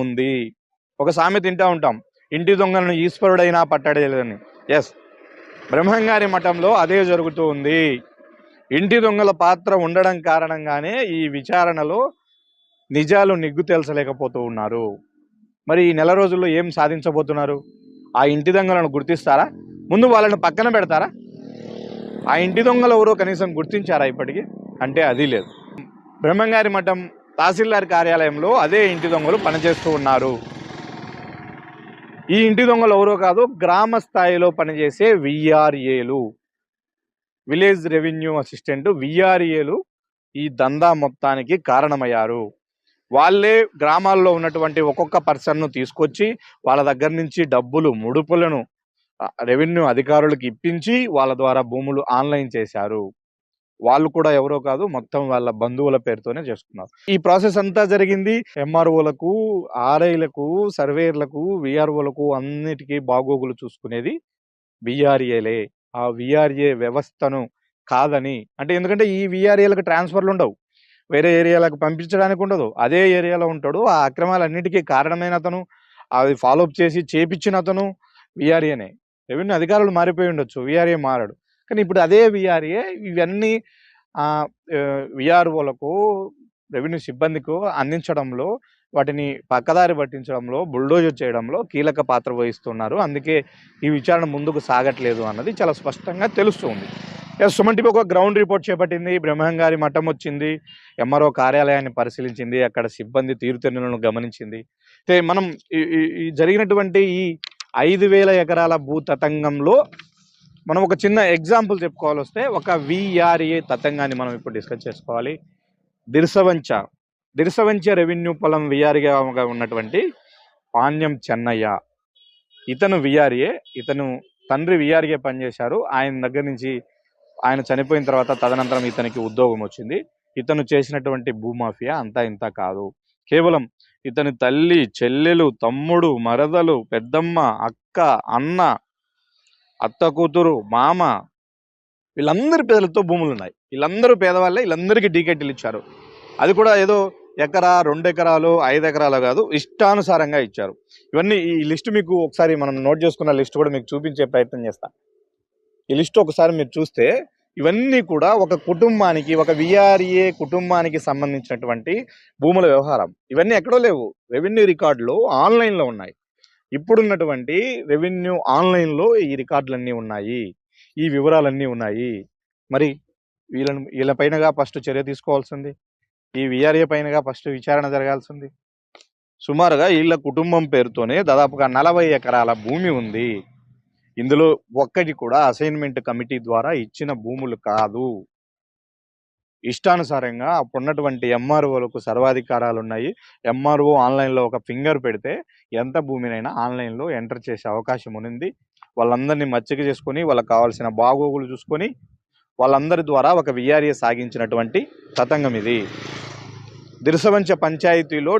ఉంది. ఒక సామెత తింటా ఉంటాం. ఇంటి దొంగలను ఈశ్వరుడైనా పట్టడలేదని. ఎస్ బ్రహ్మంగారి మఠంలో అదే జరుగుతూ ఉంది. ఇంటి దొంగల పాత్ర ఉండడం కారణంగానే ఈ విచారణలో నిజాలు నిగ్గు తేల్చలేకపోతూ ఉన్నారు. మరి ఈ నెల రోజుల్లో ఏం సాధించబోతున్నారు? ఆ ఇంటి దొంగలను గుర్తిస్తారా? ముందు వాళ్ళని పక్కన పెడతారా? ఆ ఇంటి దొంగలు ఎవరో కనీసం గుర్తించారా ఇప్పటికీ? అంటే అది లేదు. బ్రహ్మంగారి మఠం తహసీల్దార్ కార్యాలయంలో అదే ఇంటి దొంగలు పనిచేస్తూ ఉన్నారు. ఈ ఇంటి దొంగలు ఎవరో కాదు గ్రామ స్థాయిలో పనిచేసే విఆర్ఏలు. విలేజ్ రెవెన్యూ అసిస్టెంట్ విఆర్ఏలు ఈ దందా మొత్తానికి కారణమయ్యారు. వాళ్ళే గ్రామాల్లో ఉన్నటువంటి ఒక్కొక్క పర్సన్ను తీసుకొచ్చి వాళ్ళ దగ్గర నుంచి డబ్బులు ముడుపులను రెవెన్యూ అధికారులకు ఇప్పించి వాళ్ళ ద్వారా భూములు ఆన్లైన్ చేశారు. వాళ్ళు కూడా ఎవరో కాదు మొత్తం వాళ్ళ బంధువుల పేరుతోనే చేసుకున్నారు. ఈ ప్రాసెస్ అంతా జరిగింది. ఎంఆర్ఓలకు ఆర్ఐలకు సర్వేర్లకు విఆర్ఓలకు అన్నిటికీ బాగోగులు చూసుకునేది విఆర్ఏలే. ఆ విఆర్ఏ వ్యవస్థను కాదని. అంటే ఎందుకంటే ఈ విఆర్ఏలకు ట్రాన్స్ఫర్లు ఉండవు. వేరే ఏరియాలకు పంపించడానికి ఉండదు. అదే ఏరియాలో ఉంటాడు. ఆ అక్రమాలన్నిటికీ కారణమైన అతను. అది ఫాలోఅప్ చేసి చేపించిన అతను విఆర్ఏనే. రెవెన్యూ అధికారులు మారిపోయి ఉండొచ్చు. విఆర్ఏ మారాడు. కానీ ఇప్పుడు అదే విఆర్ఏ ఇవన్నీ విఆర్ఓలకు రెవెన్యూ సిబ్బందికు అందించడంలో వాటిని పక్కదారి పట్టించడంలో బుల్డోజర్ చేయడంలో కీలక పాత్ర వహిస్తున్నారు. అందుకే ఈ విచారణ ముందుకు సాగట్లేదు అన్నది చాలా స్పష్టంగా తెలుస్తుంది. ఎస్ సుమన్ టీవీ ఒక గ్రౌండ్ రిపోర్ట్ చేపట్టింది. బ్రహ్మంగారి మఠం వచ్చింది. ఎంఆర్ఓ కార్యాలయాన్ని పరిశీలించింది. అక్కడ సిబ్బంది తీరుతెన్నులను గమనించింది. అయితే మనం జరిగినటువంటి ఈ ఐదు వేల ఎకరాల భూ తతంగంలో మనం ఒక చిన్న ఎగ్జాంపుల్ చెప్పుకోవాలి వస్తే ఒక విఆర్ఏ తతంగాన్ని మనం ఇప్పుడు డిస్కస్ చేసుకోవాలి. దిర్సవంచ దిర్సవంచ రెవెన్యూ పొలం విఆర్ఏగా ఉన్నటువంటి పాణ్యం చెన్నయ్య. ఇతను విఆర్ఏ ఇతను తండ్రి విఆర్ఏ పనిచేశారు. ఆయన దగ్గర నుంచి ఆయన చనిపోయిన తర్వాత తదనంతరం ఇతనికి ఉద్యోగం వచ్చింది. ఇతను చేసినటువంటి భూమాఫియా అంతా ఇంత కాదు. కేవలం ఇతని తల్లి చెల్లెలు తమ్ముడు మరదలు పెద్దమ్మ అక్క అన్న అత్త కూతురు మామ వీళ్ళందరి పేదలతో భూములు ఉన్నాయి వీళ్ళందరూ పేదవాళ్ళే వీళ్ళందరికీ డీకెట్లు ఇచ్చారు. అది కూడా ఏదో ఎకరా రెండు ఎకరాలు ఐదు ఎకరాలు కాదు ఇష్టానుసారంగా ఇచ్చారు. ఇవన్నీ ఈ లిస్ట్ మీకు ఒకసారి మనం నోట్ చేసుకున్న లిస్ట్ కూడా మీకు చూపించే ప్రయత్నం చేస్తా. ఈ లిస్ట్ ఒకసారి మీరు చూస్తే ఇవన్నీ కూడా ఒక కుటుంబానికి ఒక విఆర్ఏ కుటుంబానికి సంబంధించినటువంటి భూముల వ్యవహారం. ఇవన్నీ ఎక్కడో లేవు. రెవెన్యూ రికార్డులు ఆన్లైన్లో ఉన్నాయి. ఇప్పుడున్నటువంటి రెవెన్యూ ఆన్లైన్లో ఈ రికార్డులన్నీ ఉన్నాయి. ఈ వివరాలన్నీ ఉన్నాయి. మరి వీళ్ళని వీళ్ళ పైనగా ఫస్ట్ చర్య తీసుకోవాల్సింది. ఈ విఆర్ఏ పైనగా ఫస్ట్ విచారణ జరగాల్సింది. సుమారుగా వీళ్ళ కుటుంబం పేరుతోనే దాదాపుగా నలభై ఎకరాల భూమి ఉంది. ఇందులో ఒక్కటి కూడా అసైన్మెంట్ కమిటీ ద్వారా ఇచ్చిన భూములు కాదు. ఇష్టానుసారంగా అప్పుడున్నటువంటి ఎంఆర్ఓలకు సర్వాధికారాలు ఉన్నాయి ఎంఆర్ఓ ఆన్లైన్లో ఒక ఫింగర్ పెడితే ఎంత భూమినైనా ఆన్లైన్లో ఎంటర్ చేసే అవకాశం ఉంది వాళ్ళందరినీ మచ్చిక చేసుకొని వాళ్ళకి కావాల్సిన బాగోగులు చూసుకొని వాళ్ళందరి ద్వారా ఒక విఆర్ఏ సాగించినటువంటి తతంగం ఇది. దిర్సవంచ పంచాయతీలో